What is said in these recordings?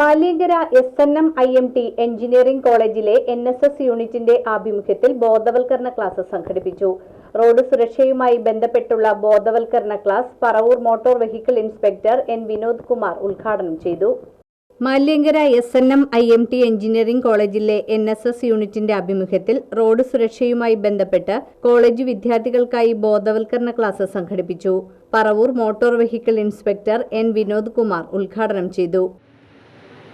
Maliankara S N M I M T engineering കോളേജിലെ N S S യൂണിറ്റിന്റെ ആഭിമുഖ്യത്തിൽ ബോധവൽക്കരണ ക്ലാസ് സംഘടിപ്പിച്ചു. റോഡ് സുരക്ഷയുമായി ബന്ധപ്പെട്ടുള്ള ബോധവൽക്കരണ class Paravur motor vehicle inspector N Vinod Kumar ഉദ്ഘാടനം ചെയ്തു. Maliankara S N M I M T engineering കോളേജിലെ എൻ എസ് എസ് യൂണിറ്റിന്റെ ആഭിമുഖ്യത്തിൽ റോഡ് സുരക്ഷയുമായി ബന്ധപ്പെട്ട് കോളേജ് വിദ്യാർത്ഥികൾക്കായി ബോധവൽക്കരണ ക്ലാസ് സംഘടിപ്പിച്ചു. Paravur motor vehicle inspector N Vinod Kumar ഉദ്ഘാടനം ചെയ്തു.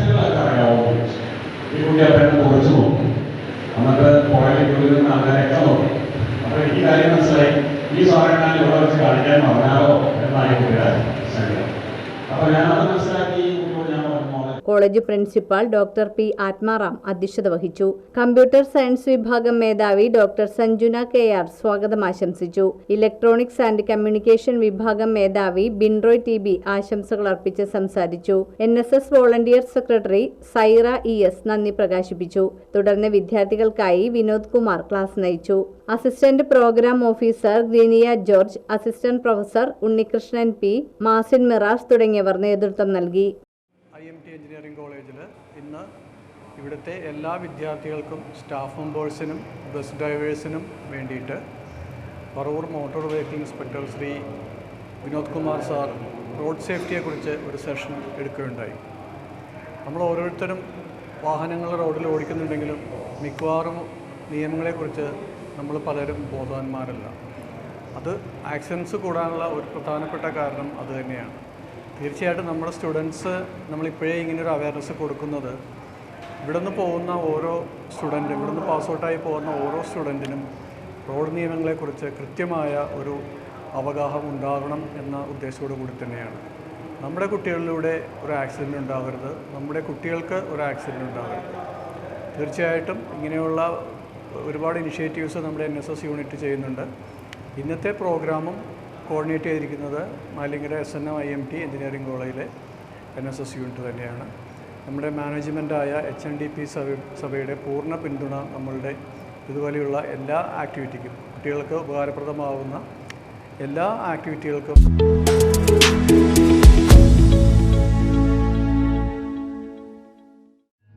എന്ന് ചോദിച്ചു ഈ കുട്ടി അപ്പം എന്നെ കുറിച്ച് നോക്കി. എന്നിട്ട് പുറകിൽ നിന്ന് അങ്ങനെയൊക്കെ നോക്കി അപ്പോൾ ഈ കാര്യം മനസ്സിലായി. ഈ സാധനങ്ങൾ ഇവിടെ വെച്ച് കാണിക്കാൻ പറഞ്ഞാലോ എന്നാണ് ഈ കുട്ടിയുടെ സംഗതി അപ്പോൾ ഞാനത് മനസ്സിലാക്കി ഈ കുട്ടിയോട് ഞാൻ പറഞ്ഞു മോളെ college principal doctor P Atmaram അധ്യക്ഷത വഹിച്ചു. കമ്പ്യൂട്ടർ സയൻസ് വിഭാഗം മേധാവി ഡോക്ടർ സഞ്ജുന കെ ആർ സ്വാഗതം ആശംസിച്ചു. ഇലക്ട്രോണിക്സ് ആൻഡ് കമ്മ്യൂണിക്കേഷൻ വിഭാഗം മേധാവി ബിൻറോയ് ടി ബി ആശംസകൾ അർപ്പിച്ച് സംസാരിച്ചു. N S S volunteer secretary Saira E S നന്ദി പ്രകാശിപ്പിച്ചു. തുടർന്ന് വിദ്യാർത്ഥികൾക്കായി വിനോദ് കുമാർ ക്ലാസ് നയിച്ചു. Assistant programme officer Greenia George assistant professor Unnikrishnan P Mazin Miras തുടങ്ങിയവർ നേതൃത്വം നൽകി. എഞ്ചിനീയറിംഗ് കോളേജിൽ ഇന്ന് ഇവിടുത്തെ എല്ലാ വിദ്യാർത്ഥികൾക്കും സ്റ്റാഫ് മെമ്പേഴ്സിനും ബസ് ഡ്രൈവേഴ്സിനും വേണ്ടിയിട്ട് Paravur motor vehicle inspector Shri Vinod Kumar sir road സേഫ്റ്റിയെക്കുറിച്ച് ഒരു സെഷൻ എടുക്കുകയുണ്ടായി. നമ്മൾ ഓരോരുത്തരും വാഹനങ്ങൾ റോഡിൽ ഓടിക്കുന്നുണ്ടെങ്കിലും മിക്കവാറും നിയമങ്ങളെക്കുറിച്ച് നമ്മൾ പലരും ബോധവാന്മാരല്ല. അത് ആക്സിഡൻസ് കൂടാനുള്ള ഒരു പ്രധാനപ്പെട്ട കാരണം അത് തന്നെയാണ്. തീർച്ചയായിട്ടും നമ്മുടെ സ്റ്റുഡൻസ് നമ്മളിപ്പോഴേ ഇങ്ങനെ ഒരു അവയർനെസ് കൊടുക്കുന്നത്. ഇവിടെ നിന്ന് പോകുന്ന ഓരോ സ്റ്റുഡന്റും ഇവിടെ നിന്ന് പാസ് ഔട്ടായി പോകുന്ന ഓരോ സ്റ്റുഡന്റിനും റോഡ് നിയമങ്ങളെക്കുറിച്ച് കൃത്യമായ ഒരു അവഗാഹം ഉണ്ടാകണം എന്ന ഉദ്ദേശത്തോടു കൂടി തന്നെയാണ്. നമ്മുടെ കുട്ടികളിലൂടെ ഒരു ആക്സിഡന്റ് ഉണ്ടാകരുത്. നമ്മുടെ കുട്ടികൾക്ക് ഒരു ആക്സിഡന്റ് ഉണ്ടാകരുത്. തീർച്ചയായിട്ടും ഇങ്ങനെയുള്ള ഒരുപാട് ഇനിഷ്യേറ്റീവ്സ് നമ്മുടെ എൻ യൂണിറ്റ് ചെയ്യുന്നുണ്ട്. ഇന്നത്തെ പ്രോഗ്രാമും കോർഡിനേറ്റ് ചെയ്തിരിക്കുന്നത് Malinkara S N M I M T engineering കോളേജിലെ എൻ എസ് എസ് യൂണിറ്റ് തന്നെയാണ്. നമ്മുടെ മാനേജ്മെന്റായ H N D P Sabha സഭയുടെ പൂർണ പിന്തുണ നമ്മളുടെ ഇതുപോലെയുള്ള എല്ലാ ആക്ടിവിറ്റിക്കും കുട്ടികൾക്ക് ഉപകാരപ്രദമാവുന്ന എല്ലാ ആക്ടിവിറ്റികൾക്കും